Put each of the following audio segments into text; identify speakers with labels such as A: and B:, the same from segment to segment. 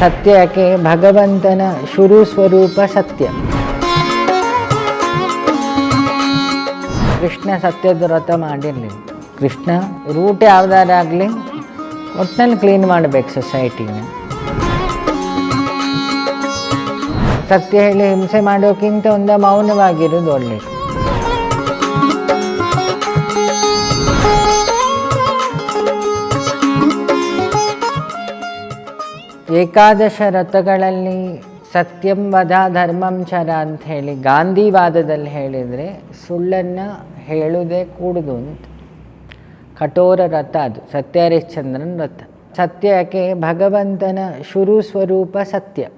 A: ಸತ್ಯಕ್ಕೆ ಭಗವಂತನ ಶುರು ಸ್ವರೂಪ ಸತ್ಯ. ಕೃಷ್ಣ ಸತ್ಯದ ವ್ರತ ಮಾಡಿರಲಿ. ಕೃಷ್ಣ ರೂಟ್ ಯಾವ್ದಾರಾಗಲಿ ಒಟ್ಟಿನಲ್ಲಿ ಕ್ಲೀನ್ ಮಾಡಬೇಕು ಸೊಸೈಟಿನ ಸತ್ಯ ಹೇಳಿ ಹಿಂಸೆ ಮಾಡೋಕ್ಕಿಂತ ಒಂದು ಮೌನವಾಗಿರೋದು ಒಳ್ಳೆಯದು ಏಕಾದಶ ರಥಗಳಲ್ಲಿ ಸತ್ಯಂ ವಧ ಧರ್ಮಂ ಚರ ಅಂತ ಹೇಳಿ ಗಾಂಧಿವಾದದಲ್ಲಿ ಹೇಳಿದರೆ ಸುಳ್ಳನ್ನು ಹೇಳುವುದೇ ಕೂಡುದು ಅಂತ. ಕಠೋರ ರಥ ಅದು ಸತ್ಯ ಹರಿಶ್ಚಂದ್ರನ ರಥ ಸತ್ಯಕ್ಕೆ ಭಗವಂತನ ಶುರು ಸ್ವರೂಪ ಸತ್ಯ.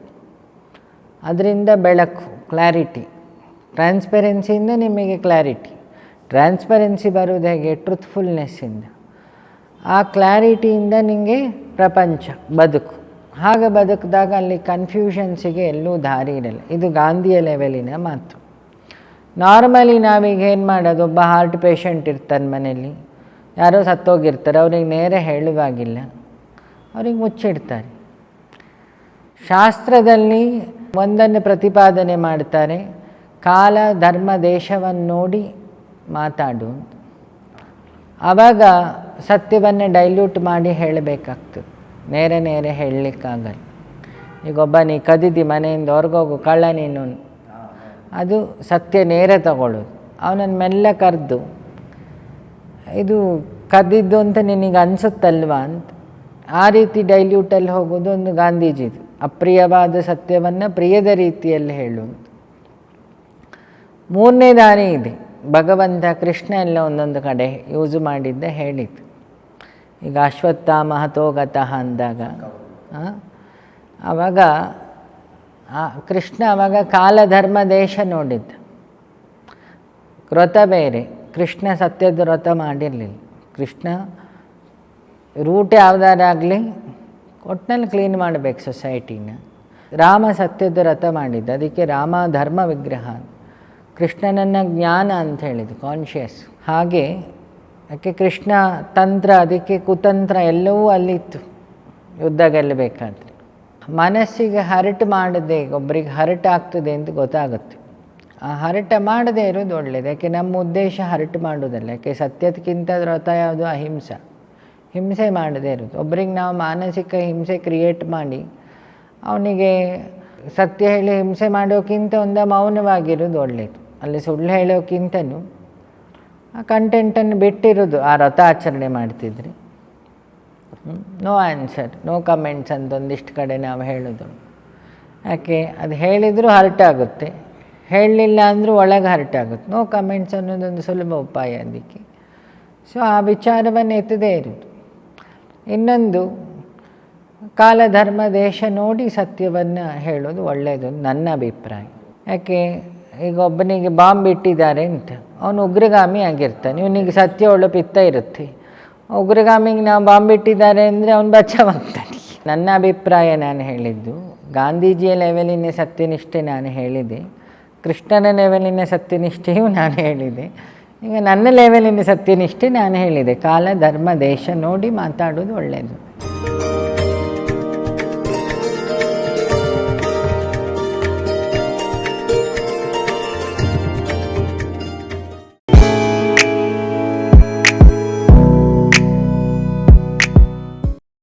A: ಅದರಿಂದ ಬೆಳಕು, ಕ್ಲಾರಿಟಿ. ಟ್ರಾನ್ಸ್ಪರೆನ್ಸಿಯಿಂದ ನಿಮಗೆ ಕ್ಲಾರಿಟಿ. ಟ್ರಾನ್ಸ್ಪರೆನ್ಸಿ ಬರೋದು ಹೇಗೆ? ಟ್ರುತ್ಫುಲ್ನೆಸ್ಸಿಂದ. ಆ ಕ್ಲಾರಿಟಿಯಿಂದ ನಿಮಗೆ ಪ್ರಪಂಚ, ಬದುಕು. ಹಾಗೆ ಬದುಕಿದಾಗ ಅಲ್ಲಿ ಕನ್ಫ್ಯೂಷನ್ಸಿಗೆ ಎಲ್ಲೂ ದಾರಿ ಇರಲ್ಲ. ಇದು ಗಾಂಧಿಯ ಲೆವೆಲಿನ ಮಾತು. ನಾರ್ಮಲಿ ನಾವೀಗ ಏನು ಮಾಡೋದು? ಒಬ್ಬ ಹಾರ್ಟ್ ಪೇಷಂಟ್ ಇರ್ತಾನೆ ಮನೆಯಲ್ಲಿ. ಯಾರೋ ಸತ್ತೋಗಿರ್ತಾರೆ. ಅವ್ರಿಗೆ ನೇರ ಹೇಳುವಾಗಿಲ್ಲ. ಅವ್ರಿಗೆ ಮುಚ್ಚಿಡ್ತಾರೆ. ಶಾಸ್ತ್ರದಲ್ಲಿ ಒಂದನ್ನು ಪ್ರತಿಪಾದನೆ ಮಾಡ್ತಾರೆ. ಕಾಲ, ಧರ್ಮ, ದೇಶವನ್ನು ನೋಡಿ ಮಾತಾಡು ಆವಾಗ ಸತ್ಯವನ್ನು ಡೈಲ್ಯೂಟ್ ಮಾಡಿ ಹೇಳಬೇಕಾಗ್ತದೆ. ನೇರ ನೇರೆ ಹೇಳಲಿಕ್ಕಾಗಲ್ಲ. ಈಗ ಒಬ್ಬ ನೀ ಕದಿದ್ದಿ ಮನೆಯಿಂದ ಹೊರಗೋಗು, ಕಳ್ಳ ನೀನು ಅದು ಸತ್ಯ ನೇರ ತಗೊಳ್ಳೋದು. ಅವನನ್ನು ಮೆಲ್ಲ ಕರೆದು, ಇದು ಕದ್ದಿದ್ದು ಅಂತ ನಿನಗೆ ಅನಿಸುತ್ತಲ್ವಾ? ಅಂತ. ಆ ರೀತಿ ಡೈಲ್ಯೂಟಲ್ಲಿ ಹೋಗೋದು ಒಂದು ಗಾಂಧೀಜಿದು. ಅಪ್ರಿಯವಾದ ಸತ್ಯವನ್ನು ಪ್ರಿಯದ ರೀತಿಯಲ್ಲಿ ಹೇಳುವುದು ಮೂರನೇ ದಾರಿ ಇದೆ. ಭಗವಂತ ಕೃಷ್ಣ ಎಲ್ಲ ಒಂದೊಂದು ಕಡೆ ಯೂಸ್ ಮಾಡಿದ್ದ ಹೇಳಿದ್ದು. ಈಗ ಅಶ್ವತ್ಥಾಮ ಹತೋಗತಃ ಅಂದಾಗ ಆವಾಗ ಕೃಷ್ಣ ಆವಾಗ ಕಾಲಧರ್ಮ ದೇಶ ನೋಡಿದ್ದ. ವ್ರತ ಬೇರೆ, ಕೃಷ್ಣ ಸತ್ಯದ ವ್ರತ ಮಾಡಿರಲಿಲ್ಲ. ಕೃಷ್ಣ ರೂಟ್ ಯಾವ್ದಾರಾಗಲಿ ಒಟ್ಟಿನಲ್ಲಿ ಕ್ಲೀನ್ ಮಾಡಬೇಕು ಸೊಸೈಟಿನ. ರಾಮ ಸತ್ಯದ ವ್ರತ ಮಾಡಿದ್ದ, ಅದಕ್ಕೆ ರಾಮ ಧರ್ಮ ವಿಗ್ರಹ, ಕೃಷ್ಣನನ್ನ ಜ್ಞಾನ ಅಂತ ಹೇಳಿದ್ದು ಕಾನ್ಷಿಯಸ್ ಹಾಗೆ ಯಾಕೆ ಕೃಷ್ಣ ತಂತ್ರ, ಅದಕ್ಕೆ ಕುತಂತ್ರ ಎಲ್ಲವೂ ಅಲ್ಲಿತ್ತು. ಯುದ್ಧ ಗೆಲ್ಲಬೇಕಾದ್ರೆ. ಮನಸ್ಸಿಗೆ ಹರಟು ಮಾಡದೆ ಒಬ್ಬರಿಗೆ ಹರ್ಟ್ ಆಗ್ತದೆ ಅಂತ ಗೊತ್ತಾಗುತ್ತೆ. ಆ ಹರಟ ಮಾಡದೇ ಇರೋದು ಒಳ್ಳೆಯದು ಯಾಕೆ, ನಮ್ಮ ಉದ್ದೇಶ ಹರಟು ಮಾಡೋದಲ್ಲ ಯಾಕೆ, ಸತ್ಯದಕ್ಕಿಂತ ವ್ರತ ಯಾವುದು? ಅಹಿಂಸೆ. ಹಿಂಸೆ ಮಾಡದೇ ಇರೋದು. ಒಬ್ರಿಗೆ ನಾವು ಮಾನಸಿಕ ಹಿಂಸೆ ಕ್ರಿಯೇಟ್ ಮಾಡಿ, ಅವನಿಗೆ ಸತ್ಯ ಹೇಳಿ ಹಿಂಸೆ ಮಾಡೋಕ್ಕಿಂತ ಒಂದು ಮೌನವಾಗಿರೋದು ಒಳ್ಳೆಯದು ಅಲ್ಲಿ ಸುಳ್ಳು ಹೇಳೋಕ್ಕಿಂತನೂ ಆ ಕಂಟೆಂಟನ್ನು ಬಿಟ್ಟಿರೋದು. ಆ ರಥ ಆಚರಣೆ ಮಾಡ್ತಿದ್ರಿ. ನೋ ಆನ್ಸರ್ ನೋ ಕಮೆಂಟ್ಸ್ ಅಂತ ಒಂದಿಷ್ಟು ಕಡೆ ನಾವು ಹೇಳೋದು. ಯಾಕೆ, ಅದು ಹೇಳಿದರೂ ಹರ್ಟ್ ಆಗುತ್ತೆ. ಹೇಳಲಿಲ್ಲ ಅಂದರೂ ಒಳಗೆ ಹರ್ಟ್ ಆಗುತ್ತೆ. ನೋ ಕಮೆಂಟ್ಸ್ ಅನ್ನೋದೊಂದು ಸುಲಭ ಉಪಾಯ ಅದಕ್ಕೆ. ಸೊ ಆ ವಿಚಾರವನ್ನು ಎತ್ತದೇ ಇರೋದು ಇನ್ನೊಂದು, ಕಾಲ ಧರ್ಮ ದೇಶ ನೋಡಿ ಸತ್ಯವನ್ನು ಹೇಳೋದು ಒಳ್ಳೆಯದು, ನನ್ನ ಅಭಿಪ್ರಾಯ. ಯಾಕೆ ಈಗ ಒಬ್ಬನಿಗೆ ಬಾಂಬ್ ಇಟ್ಟಿದ್ದಾರೆ ಅಂತ. ಅವನು ಉಗ್ರಗಾಮಿ ಆಗಿರ್ತಾನೆ. ಇವನಿಗೆ ಸತ್ಯ ಒಳ್ಳೆ ಪಿತ್ತ ಇರುತ್ತೆ. ಉಗ್ರಗಾಮಿಗೆ ನಾವು ಬಾಂಬ್ ಇಟ್ಟಿದ್ದಾರೆ ಅಂದರೆ ಅವನು ಬಚಾವಾಗ್ತಾನೆ. ನನ್ನ ಅಭಿಪ್ರಾಯ ನಾನು ಹೇಳಿದ್ದು, ಗಾಂಧೀಜಿಯ ಲೆವೆಲಿನ ಸತ್ಯನಿಷ್ಠೆ ನಾನು ಹೇಳಿದೆ. ಕೃಷ್ಣನ ಲೆವೆಲಿನ ಸತ್ಯನಿಷ್ಠೆಯೂ ನಾನು ಹೇಳಿದೆ. ಈಗ ನನ್ನ ಲೆವೆಲಿನ ಸತ್ಯನಿಷ್ಠೆ ನಾನು ಹೇಳಿದೆ. ಕಾಲ, ಧರ್ಮ, ದೇಶ ನೋಡಿ ಮಾತಾಡೋದು ಒಳ್ಳೆಯದು